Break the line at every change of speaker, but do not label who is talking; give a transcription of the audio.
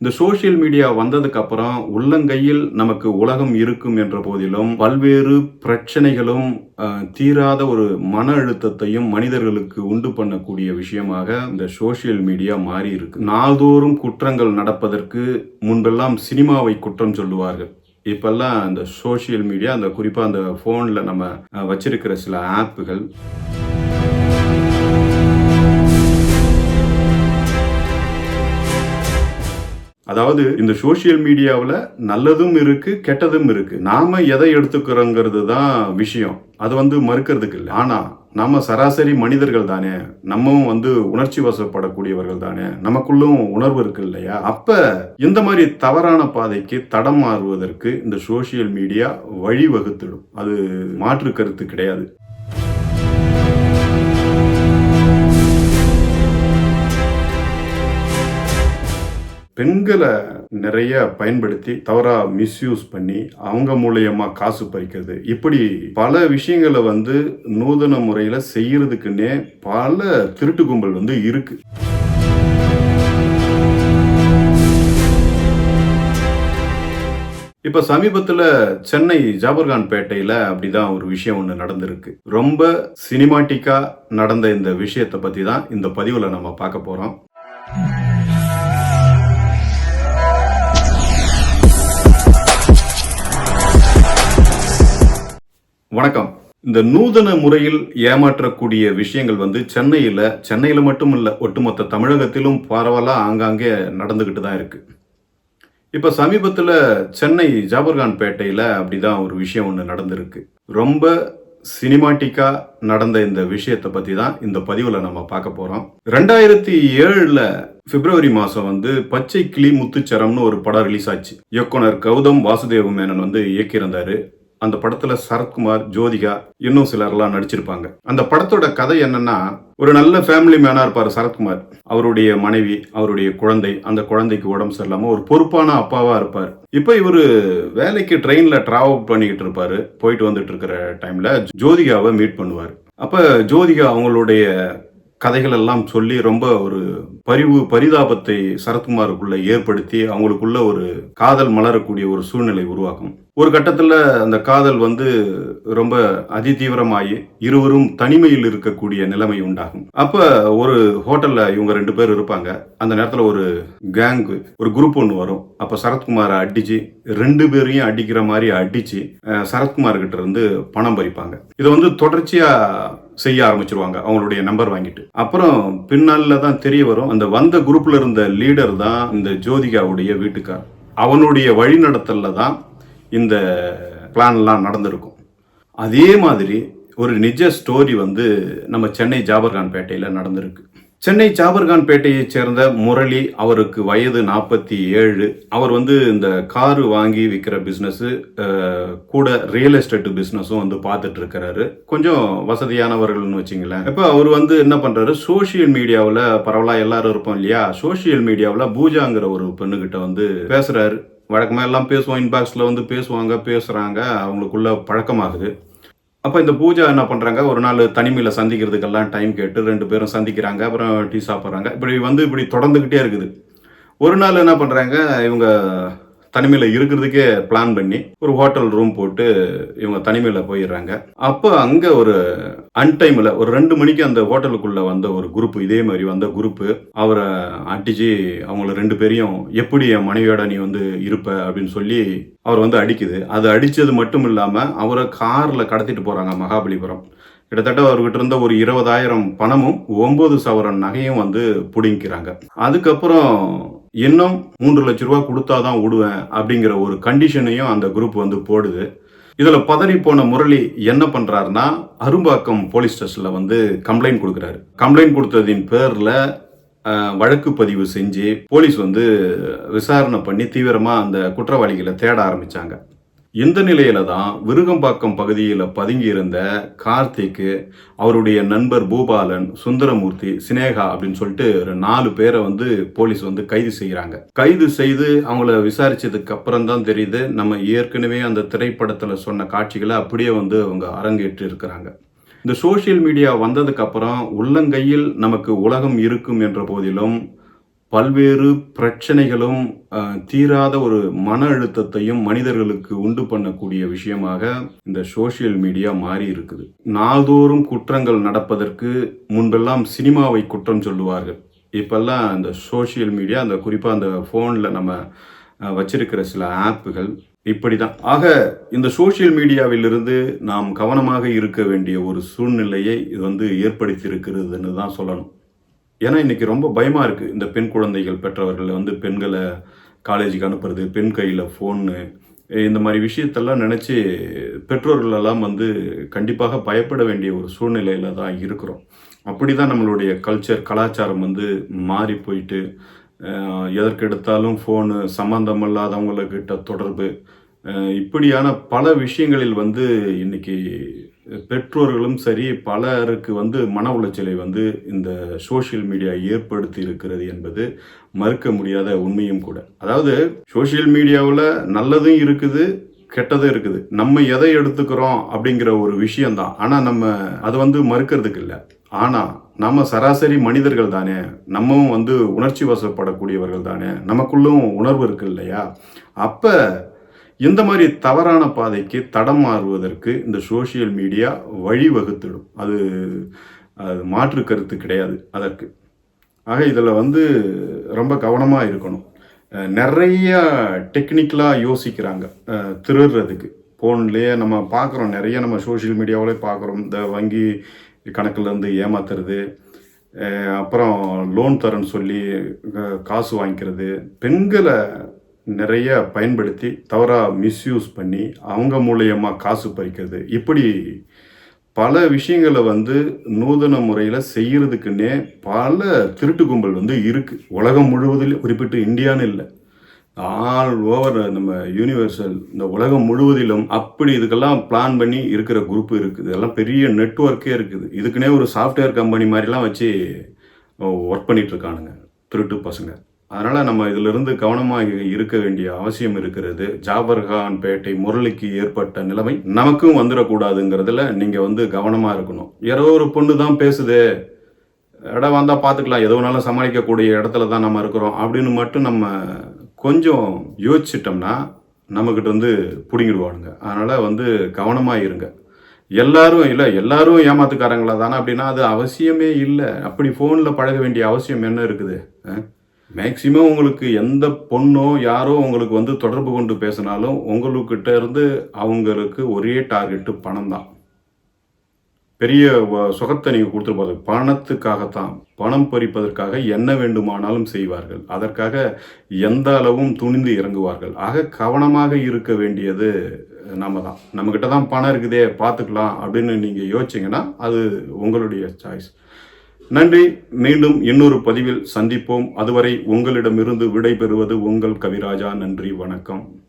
இந்த social media வந்ததுக்கு அப்புறம் உள்ளங்கையில் நமக்கு உலகம் இருக்கும் என்ற போதிலும் பல்வேறு பிரச்சனைகளும் தீராத ஒரு மன அழுத்தத்தையும் மனிதர்களுக்கு உண்டு பண்ணக்கூடிய விஷயமாக இந்த சோஷியல் மீடியா மாறி இருக்கு நாள்தோறும் குற்றங்கள் நடப்பதற்கு முன்பெல்லாம் சினிமாவை குற்றம் சொல்லுவார்கள். இப்பெல்லாம் இந்த சோஷியல் மீடியா அந்த குறிப்பாக அந்த ஃபோனில் நம்ம வச்சிருக்கிற சில ஆப்புகள் அதாவது இந்த சோஷியல் மீடியாவில் நல்லதும் இருக்கு கெட்டதும் இருக்கு. நாம எதை எடுத்துக்கிறோங்கிறது தான் விஷயம். அது வந்து மறுக்கிறதுக்கு இல்லை. ஆனா நாம சராசரி மனிதர்கள் தானே. நம்மவும் வந்து உணர்ச்சி வசப்படக்கூடியவர்கள் தானே. நமக்குள்ளும் உணர்வு இருக்கு இல்லையா? அப்ப இந்த மாதிரி தவறான பாதைக்கு தடம் மாறுவதற்கு இந்த சோஷியல் மீடியா வழிவகுத்துடும்? அது மாற்று கருத்து கிடையாது. பெண்களை நிறைய பயன்படுத்தி தவறா மிஸ்யூஸ் பண்ணி அவங்க மூலயமா காசு பறிக்கிறது. இப்படி பல விஷயங்களை வந்து நூதன முறையில செய்யறதுக்குன்னே பல திருட்டு கும்பல் வந்து இருக்கு. இப்போ சமீபத்தில் சென்னை ஜாபர்கான் பேட்டையில் அப்படிதான் ஒரு விஷயம் ஒன்று நடந்திருக்கு. ரொம்ப சினிமாட்டிக்காக நடந்த இந்த விஷயத்தை பற்றி தான் இந்த பதிவில் நம்ம பார்க்க போகிறோம் வணக்கம். இந்த நூதன முறையில் ஏமாற்றக்கூடிய விஷயங்கள் வந்து சென்னையில் சென்னையில் மட்டும் இல்லை ஒட்டுமொத்த தமிழகத்திலும் பரவலாக ஆங்காங்கே நடந்துக்கிட்டு தான் இருக்குது இப்போ சமீபத்தில் சென்னை ஜாபர்கான் பேட்டையில் அப்படிதான் ஒரு விஷயம் ஒன்று நடந்திருக்கு. ரொம்ப சினிமாட்டிக்காக நடந்த இந்த விஷயத்தை பற்றி தான் இந்த பதிவில் நம்ம பார்க்க போகிறோம் ரெண்டாயிரத்தி ஏழில் பிப்ரவரி மாதம் வந்து பச்சை கிளி முத்துச்சரம்னு ஒரு படம் ரிலீஸ் ஆச்சு. இயக்குனர் கௌதம் வாசுதேவ மேனன் வந்து இயக்கியிருந்தாரு. அந்த படத்துல சரத்குமார் ஜோதிகா இன்னும் சிலர்லாம் நடிச்சிருப்பாங்க. அந்த படத்தோட கதை என்னன்னா ஒரு நல்ல ஃபேமிலி மேனா இருப்பார் சரத்குமார். அவருடைய மனைவி அவருடைய குழந்தை அந்த குழந்தைக்கு உடம்பு சரியில்லாம ஒரு பொறுப்பான அப்பாவா இருப்பார். இப்போ இவரு வேலைக்கு ட்ரெயின்ல டிராவல் பண்ணிக்கிட்டு இருப்பாரு. போயிட்டு வந்துட்டு இருக்கிற டைம்ல ஜோதிகாவை மீட் பண்ணுவார். அப்ப ஜோதிகா அவங்களுடைய கதைகள் எல்லாம் சொல்லி ரொம்ப ஒரு பரிவு பரிதாபத்தை சரத்குமாருக்குள்ள ஏற்படுத்தி அவங்களுக்குள்ள ஒரு காதல் மலரக்கூடிய ஒரு சூழ்நிலை உருவாக்கும். ஒரு கட்டத்தில் அந்த காதல் வந்து ரொம்ப அதிதீவிரமாகி இருவரும் தனிமையில் இருக்கக்கூடிய நிலைமை உண்டாகும். அப்போ ஒரு ஹோட்டலில் இவங்க ரெண்டு பேர் இருப்பாங்க. அந்த நேரத்தில் ஒரு கேங்கு ஒரு குரூப் ஒன்று வரும். அப்போ சரத்குமாரை அடிச்சு ரெண்டு பேரையும் அடிக்கிற மாதிரி அடிச்சு சரத்குமார்கிட்ட இருந்து பணம் பறிப்பாங்க. இதை வந்து தொடர்ச்சியாக செய்ய ஆரம்பிச்சிருவாங்க அவங்களுடைய நம்பர் வாங்கிட்டு. அப்புறம் பின்னால தான் தெரிய வரும் அந்த வந்த குரூப்ல இருந்த லீடர் தான் இந்த ஜோதிகாவுடைய வீட்டுக்கார் அவனுடைய வழிநடத்தல்ல தான் இந்த பிளான்லாம் நடந்திருக்கும். அதே மாதிரி ஒரு நிஜ ஸ்டோரி வந்து நம்ம சென்னை ஜாபர்கான் பேட்டையில் நடந்திருக்கு. சென்னை ஜாபர்கான்பேட்டையைச் சேர்ந்த முரளி அவருக்கு வயது நாற்பத்தி ஏழு. அவர் வந்து இந்த காரு வாங்கி விற்கிற பிஸ்னஸ் கூட ரியல் எஸ்டேட் பிஸ்னஸும் வந்து பார்த்துட்டு இருக்கிறாரு கொஞ்சம் வசதியானவர்கள்னு வச்சுங்களேன். இப்போ அவர் வந்து என்ன பண்றாரு? சோஷியல் மீடியாவில் பரவலாக எல்லாரும் இருப்போம் இல்லையா? சோஷியல் மீடியாவில் பூஜாங்கிற ஒரு பெண்ணுகிட்ட வந்து பேசுறாரு. வழக்கமாக எல்லாம் பேசுவோம். இன்பாக்ஸில் வந்து பேசுவாங்க பேசுகிறாங்க அவங்களுக்குள்ள பழக்கமாகுது. அப்போ இந்த பூஜா என்ன பண்ணுறாங்க ஒரு நாள் தனிமையில் சந்திக்கிறதுக்கெல்லாம் டைம் கேட்டு ரெண்டு பேரும் சந்திக்கிறாங்க. அப்புறம் டீ சாப்பிட்றாங்க. இப்படி வந்து இப்படி தொடர்ந்துக்கிட்டே இருக்குது. ஒரு நாள் என்ன பண்ணுறாங்க இவங்க தனிமையில் இருக்கிறதுக்கே பிளான் பண்ணி ஒரு ஹோட்டல் ரூம் போட்டு இவங்க தனிமையில் போயிடுறாங்க. அப்போ அங்கே ஒரு அன்டைமில் ஒரு ரெண்டு மணிக்கு அந்த ஹோட்டலுக்குள்ளே வந்த ஒரு குரூப் இதே மாதிரி வந்த குரூப்பு அவரை அடிச்சு அவங்கள ரெண்டு பேரையும் எப்படி என் மனைவியோட நீ வந்து இருப்ப அப்படின்னு சொல்லி அவர் வந்து அடிக்குது. அது அடித்தது மட்டும் இல்லாமல் அவரை காரில் கடத்திட்டு போகிறாங்க மகாபலிபுரம். கிட்டத்தட்ட அவர்கிட்ட இருந்த ஒரு இருபதாயிரம் பணமும் ஒன்பது சவரன் நகையும் வந்து பிடிங்கிறாங்க அதுக்கப்புறம் இன்னும் மூன்று லட்ச ரூபா கொடுத்தாதான் விடுவேன் அப்படிங்கிற ஒரு கண்டிஷனையும் அந்த குரூப் வந்து போடுது. இதில் பதறி போன முரளி என்ன பண்ணுறாருன்னா அரும்பாக்கம் போலீஸ் ஸ்டேஷனில் வந்து கம்ப்ளைண்ட் கொடுக்குறாரு. கம்ப்ளைண்ட் கொடுத்ததின் பேரில் வழக்கு பதிவு செஞ்சு போலீஸ் வந்து விசாரணை பண்ணி தீவிரமாக அந்த குற்றவாளிகளை தேட ஆரம்பித்தாங்க இந்த நிலையில தான் விருகம்பாக்கம் பகுதியில் பதுங்கியிருந்த கார்த்திக்கு அவருடைய நண்பர் பூபாலன் சுந்தரமூர்த்தி சினேகா அப்படின்னு சொல்லிட்டு ஒரு நாலு பேரை வந்து போலீஸ் வந்து கைது செய்கிறாங்க கைது செய்து அவங்கள விசாரிச்சதுக்கு அப்புறம் தான் தெரியுது நம்ம ஏற்கனவே அந்த திரைப்படத்தில் சொன்ன காட்சிகளை அப்படியே வந்து அவங்க அரங்கேற்று இருக்கிறாங்க. இந்த சோஷியல் மீடியா வந்ததுக்கு அப்புறம் உள்ளங்கையில் நமக்கு உலகம் இருக்கும் என்ற போதிலும் பல்வேறு பிரச்சனைகளும் தீராத ஒரு மன அழுத்தத்தையும் மனிதர்களுக்கு உண்டு பண்ணக்கூடிய விஷயமாக இந்த சோஷியல் மீடியா மாறி இருக்குது. நாள்தோறும் குற்றங்கள் நடப்பதற்கு முன்பெல்லாம் சினிமாவை குற்றம் சொல்லுவார்கள். இப்பெல்லாம் அந்த சோஷியல் மீடியா அந்த குறிப்பாக அந்த ஃபோனில் நம்ம வச்சிருக்கிற சில ஆப்புகள் இப்படி தான் ஆக இந்த சோஷியல் மீடியாவிலிருந்து நாம் கவனமாக இருக்க வேண்டிய ஒரு சூழ்நிலையை இது வந்து ஏற்படுத்தி இருக்கிறதுன்னு தான் சொல்லணும். ஏன்னா இன்றைக்கி ரொம்ப பயமாக இருக்குது இந்த பெண் குழந்தைகள் பெற்றவர்கள் வந்து பெண்களை காலேஜுக்கு அனுப்புறது பெண் கையில் ஃபோனு இந்த மாதிரி விஷயத்தெல்லாம் நினச்சி பெற்றோர்களெல்லாம் வந்து கண்டிப்பாக பயப்பட வேண்டிய ஒரு சூழ்நிலையில் தான் இருக்கிறோம். அப்படி தான் நம்மளுடைய கல்ச்சர் கலாச்சாரம் வந்து மாறி போயிட்டு எதற்கெடுத்தாலும் ஃபோனு சம்மந்தமில்லாதவங்கக்கிட்ட தொடர்பு இப்படியான பல விஷயங்களில் வந்து இன்னைக்கு பெற்றோர்களும் சரி பலருக்கு வந்து மன உளைச்சலை வந்து இந்த சோஷியல் மீடியா ஏற்படுத்தி இருக்கிறது என்பது மறுக்க முடியாத உண்மையும் கூட. அதாவது சோஷியல் மீடியாவில் நல்லதும் இருக்குது கெட்டதும் இருக்குது. நம்ம எதை எடுத்துக்கிறோம் அப்படிங்கிற ஒரு விஷயம்தான். ஆனால் நம்ம அது வந்து மறுக்கிறதுக்கு இல்லை. ஆனால் நம்ம சராசரி மனிதர்கள் தானே. நம்மவும் வந்து உணர்ச்சி வசப்படக்கூடியவர்கள் தானே. நமக்குள்ளும் உணர்வு இருக்கு இல்லையா? அப்போ இந்த மாதிரி தவறான பாதைக்கு தடம் மாறுவதற்கு இந்த சோஷியல் மீடியா வழிவகுத்திடும். அது அது மாற்று கருத்து கிடையாது அதற்கு. ஆக இதில் வந்து ரொம்ப கவனமாக இருக்கணும். நிறைய டெக்னிக்கலாக யோசிக்கிறாங்க. திருடுறதுக்கு. ஃபோன்லேயே நம்ம பார்க்குறோம். நிறைய நம்ம சோஷியல் மீடியாவிலே பார்க்குறோம். இந்த வங்கி கணக்குலேருந்து ஏமாத்துறது அப்புறம் லோன் தரேன்னு சொல்லி காசு வாங்கிக்கிறது பெண்களை நிறைய பயன்படுத்தி தவறாக மிஸ்யூஸ் பண்ணி அவங்க மூலயமா காசு பறிக்கிறது. இப்படி பல விஷயங்களை வந்து நூதன முறையில் செய்கிறதுக்குன்னே பல திருட்டு கும்பல் வந்து இருக்குது உலகம் முழுவதிலும் குறிப்பிட்டு இந்தியான்னு இல்லை. ஆல் ஓவர் நம்ம யூனிவர்சல் இந்த உலகம் முழுவதிலும் அப்படி இதுக்கெல்லாம் பிளான் பண்ணி இருக்கிற குரூப் இருக்குது. இதெல்லாம் பெரிய நெட்ஒர்க்கே இருக்குது. இதுக்குன்னே ஒரு சாஃப்ட்வேர் கம்பெனி மாதிரிலாம் வச்சு ஒர்க் பண்ணிகிட்ருக்கானுங்க திருட்டு பசங்க. அதனால் நம்ம இதிலிருந்து கவனமாக இருக்க வேண்டிய அவசியம் இருக்கிறது. ஜாபர்கான் பேட்டை முரளிக்கு ஏற்பட்ட நிலைமை நமக்கும் வந்துடக்கூடாதுங்கிறதுல நீங்கள் வந்து கவனமாக இருக்கணும். யாரோ ஒரு பொண்ணு தான் பேசுதே இடம் வந்தால் பார்த்துக்கலாம் எது வேணாலும் சமாளிக்கக்கூடிய இடத்துல தான் நம்ம இருக்கிறோம். அப்படின்னு மட்டும் நம்ம கொஞ்சம் யோசிச்சிட்டோம்னா நம்மக்கிட்ட வந்து பிடுங்கிடுவானுங்க. அதனால் வந்து கவனமாக இருங்க. எல்லாரும் இல்லை எல்லாரும் ஏமாத்துக்காரங்களா தானே அப்படின்னா அது அவசியமே இல்லை. அப்படி ஃபோனில் பழக வேண்டிய அவசியம் என்ன இருக்குது? மேக்சிமம் உங்களுக்கு எந்த பொண்ணோ யாரோ உங்களுக்கு வந்து தொடர்பு கொண்டு பேசினாலும் உங்களுக்கிட்ட இருந்து அவங்களுக்கு ஒரே டார்கெட்டு பணம் தான். பெரிய வ- சுகத்தை நீங்கள் கொடுத்துருப்பாரு பணத்துக்காகத்தான். பணம் பறிப்பதற்காக என்ன வேண்டுமானாலும் செய்வார்கள். அதற்காக எந்த அளவும் துணிந்து இறங்குவார்கள். ஆக கவனமாக இருக்க வேண்டியது நம்ம தான். நம்மக்கிட்ட தான் பணம் இருக்குதே பார்த்துக்கலாம் அப்படின்னு நீங்கள் யோசிச்சிங்கன்னா அது உங்களுடைய சாய்ஸ் நன்றி. மீண்டும் இன்னொரு பதிவில் சந்திப்போம். அதுவரை உங்களிடமிருந்து விடை பெறுவது உங்கள் கவிராஜா. நன்றி. வணக்கம்.